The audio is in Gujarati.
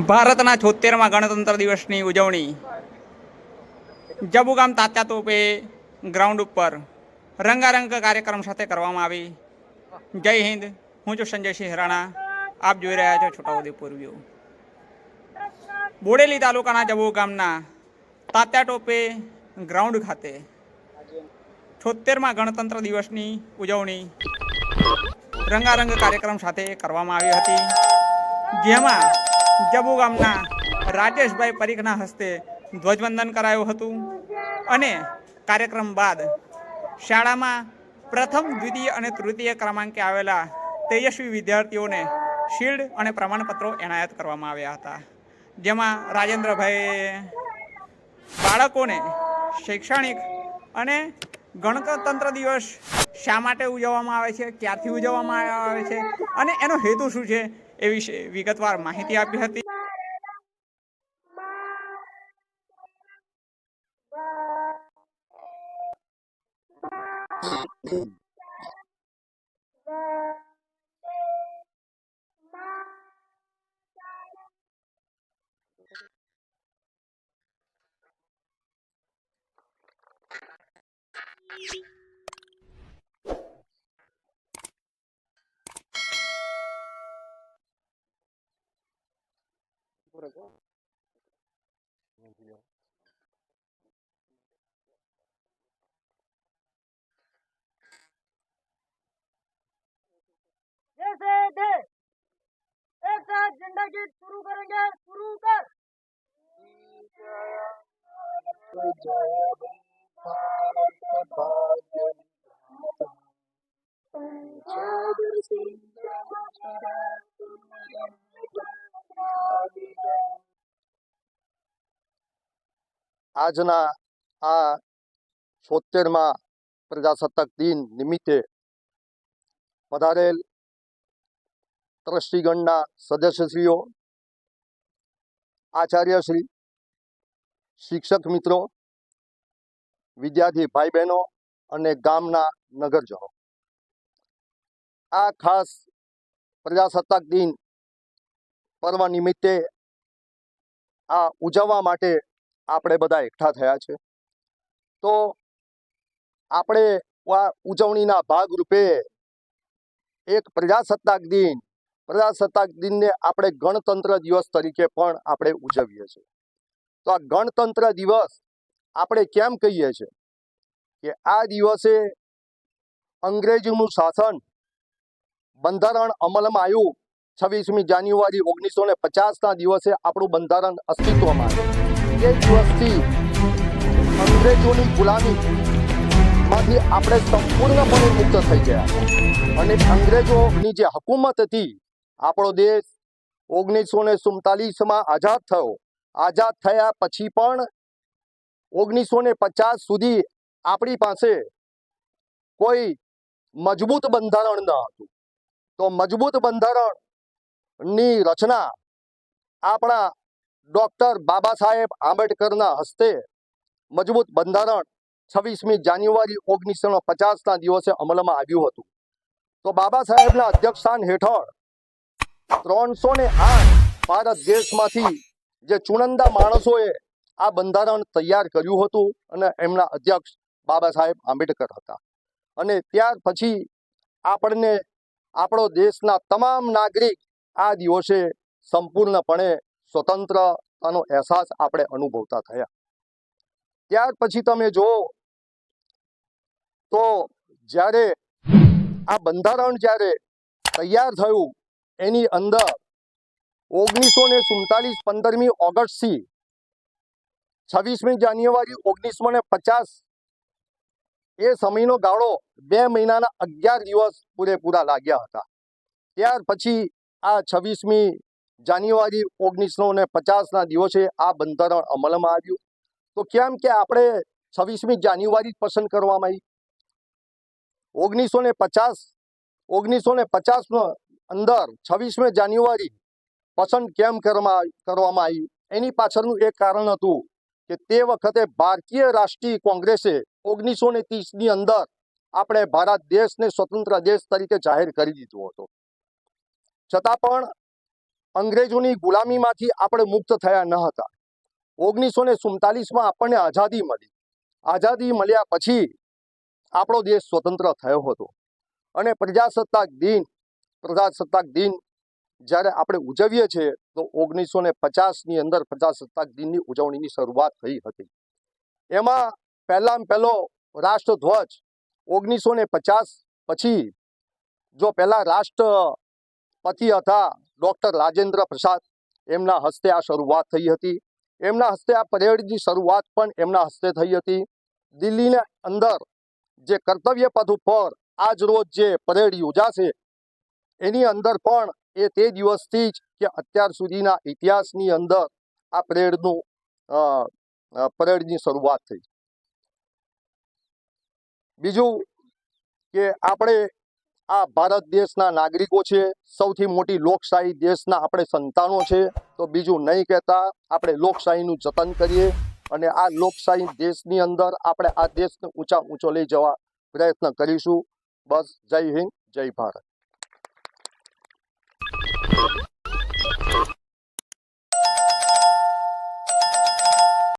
ભારતના છોતેરમાં ગણતંત્ર દિવસની ઉજવણી. જબુગામ તાત્યા તોપે ગ્રાઉન્ડ ઉપર રંગારંગ કાર્યક્રમ સાથે કરવામાં આવી. જય હિન્દ. હું છું સંજયસિંહ રાણા. આપ જોઈ રહ્યા છો છોટાઉદેપુર વ્યૂ બોડેલી તાલુકાના જબુ ગામના તાત્યા ટોપે ગ્રાઉન્ડ ખાતે છોતેરમાં ગણતંત્ર દિવસની ઉજવણી રંગારંગ કાર્યક્રમ સાથે કરવામાં આવી હતી. જેમાં જબુ ગામના રાજેશભાઈ પરીખના હસ્તે ધ્વજવંદન કરાયું હતું. અને કાર્યક્રમ બાદ શાળામાં પ્રથમ, દ્વિતીય અને તૃતીય ક્રમાંકે આવેલા તેજસ્વી વિદ્યાર્થીઓને શિલ્ડ અને પ્રમાણપત્રો એનાયત કરવામાં આવ્યા હતા. જેમાં રાજેન્દ્રભાઈએ બાળકોને શૈક્ષણિક અને ગણતંત્ર દિવસ શા માટે ઉજવવામાં આવે છે, ક્યારથી ઉજવવામાં આવે છે અને એનો હેતુ શું છે એ વિશે વિગતવાર માહિતી આપી હતી. rego. Here. जैसे दे एक साथ झंडा गीत शुरू करेंगे शुरू कर भारत भाग्य पंजाब से આજના આ છોતેરમાં પ્રજાસત્તાક દિન નિમિત્તે પધારેલ ટ્રસ્ટીગણના સદસ્યશ્રીઓ, આચાર્યશ્રી, શિક્ષક મિત્રો, વિદ્યાર્થી ભાઈ બહેનો અને ગામના નગરજનો. આ ખાસ પ્રજાસત્તાક દિન પર્વ નિમિત્તે આ ઉજવવા માટે આપણે બધા એકઠા થયા છે. તો આપણે આ ઉજવણીના ભાગરૂપે એક પ્રજાસત્તાક દિન, પ્રજાસત્તાક દિનને આપણે ગણતંત્ર દિવસ તરીકે પણ આપણે ઉજવીએ છીએ. તો આ ગણતંત્ર દિવસ આપણે કેમ કહીએ છીએ? કે આ દિવસે અંગ્રેજીનું શાસન બંધારણ અમલમાં આવ્યું. છવ્વીસમી જાન્યુઆરી ઓગણીસો ને પચાસના દિવસે આપણું બંધારણ અસ્તિત્વમાં આવ્યું. એ દિવસથી અંગ્રેજોની ગુલામી માંથી આપણે સંપૂર્ણપણે મુક્ત થઈ ગયા. અને અંગ્રેજોની જે હકુમત હતી, આપણો દેશ ઓગણીસો ને સુડતાલીસમાં આઝાદ થયો. આઝાદ થયા પછી પણ ઓગણીસો ને પચાસ સુધી આપણી પાસે કોઈ મજબૂત બંધારણ ન હતું. તો મજબૂત બંધારણની રચના આપણા ડોક્ટર બાબા સાહેબ આંબેડકરના હસ્તે મજબૂત બંધારણ છવ્વીસમી જાન્યુઆરી ઓગણીસો પચાસના દિવસે અમલમાં આવ્યું હતું. તો બાબા સાહેબના અધ્યક્ષસ્થાન હેઠળ ત્રણસો ને આઠ ભારત દેશમાંથી જે ચુનંદા માણસોએ આ બંધારણ તૈયાર કર્યું હતું અને એમના અધ્યક્ષ બાબા સાહેબ આંબેડકર હતા. અને ત્યાર પછી આપણને આપણો દેશના તમામ નાગરિક આ દિવસે સંપૂર્ણપણે સ્વતંત્રતાનો અહેસાસ આપણે અનુભવતા થયા. ત્યાર પછી તમે જો તો જ્યારે આ બંધારણ જ્યારે તૈયાર થયું, એની અંદર ઓગણીસો ને સુડતાલીસ પંદરમી ઓગસ્ટથી છવ્વીસમી જાન્યુઆરી ઓગણીસો ને પચાસ એ સમયનો ગાળો બે મહિનાના અગિયાર દિવસ પૂરેપૂરા લાગ્યા હતા. ત્યાર પછી આ છવ્વીસમી જાન્યુઆરી ઓગણીસો ને પચાસના દિવસે આ બંધારણ અમલમાં આવ્યું. તો કેમ કે આપણે છવ્વીસમી જાન્યુઆરી પસંદ કરવામાં આવી? ઓગણીસો ને પચાસ ઓગણીસો ને પચાસનો અંદર છવ્વીસમી જાન્યુઆરી પસંદ કેમ કરવામાં આવી એની પાછળનું એક કારણ હતું કે તે વખતે ભારતીય રાષ્ટ્રીય કોંગ્રેસે ઓગણીસો ને ત્રીસની અંદર આપણે ભારત દેશને સ્વતંત્ર દેશ તરીકે જાહેર કરી દીધો હતો. છતાં પણ અંગ્રેજોની ગુલામીમાંથી આપણે મુક્ત થયા ન હતા. ઓગણીસો ને સુડતાલીસમાં આપણને આઝાદી મળી. આઝાદી મળ્યા પછી આપણો દેશ સ્વતંત્ર થયો હતો. અને પ્રજાસત્તાક દિન પ્રજાસત્તાક દિન જ્યારે આપણે ઉજવીએ છીએ તો ઓગણીસો ને પચાસની અંદર પ્રજાસત્તાક દિનની ઉજવણીની શરૂઆત થઈ હતી. એમાં પહેલામાં પહેલો રાષ્ટ્રધ્વજ ઓગણીસો ને પચાસ પછી જો પહેલા રાષ્ટ્રપતિ હતા ડૉક્ટર રાજેન્દ્ર પ્રસાદ એમના હસ્તે આ શરૂઆત થઈ હતી. એમના હસ્તે આ પરેડની શરૂઆત પણ એમના હસ્તે થઈ હતી. દિલ્હીના અંદર જે કર્તવ્ય પથ ઉપર આજ રોજ જે પરેડ યોજાશે, એની અંદર પણ એ તે દિવસથી જ કે અત્યાર સુધીના ઇતિહાસની અંદર આ પરેડનું પરેડની શરૂઆત થઈ. બીજું કે આપણે આ ભારત દેશના નાગરિકો છે, સૌથી મોટી લોકશાહી દેશના આપણે સંતાનો છે. તો બીજું નહીં કહેતા, આપણે લોકશાહીનું જતન કરીએ અને આ લોકશાહી દેશની અંદર આપણે આ દેશને ઊંચા ઊંચો લઈ જવા પ્રયત્ન કરીશું. બસ જય હિન્દ, જય ભારત.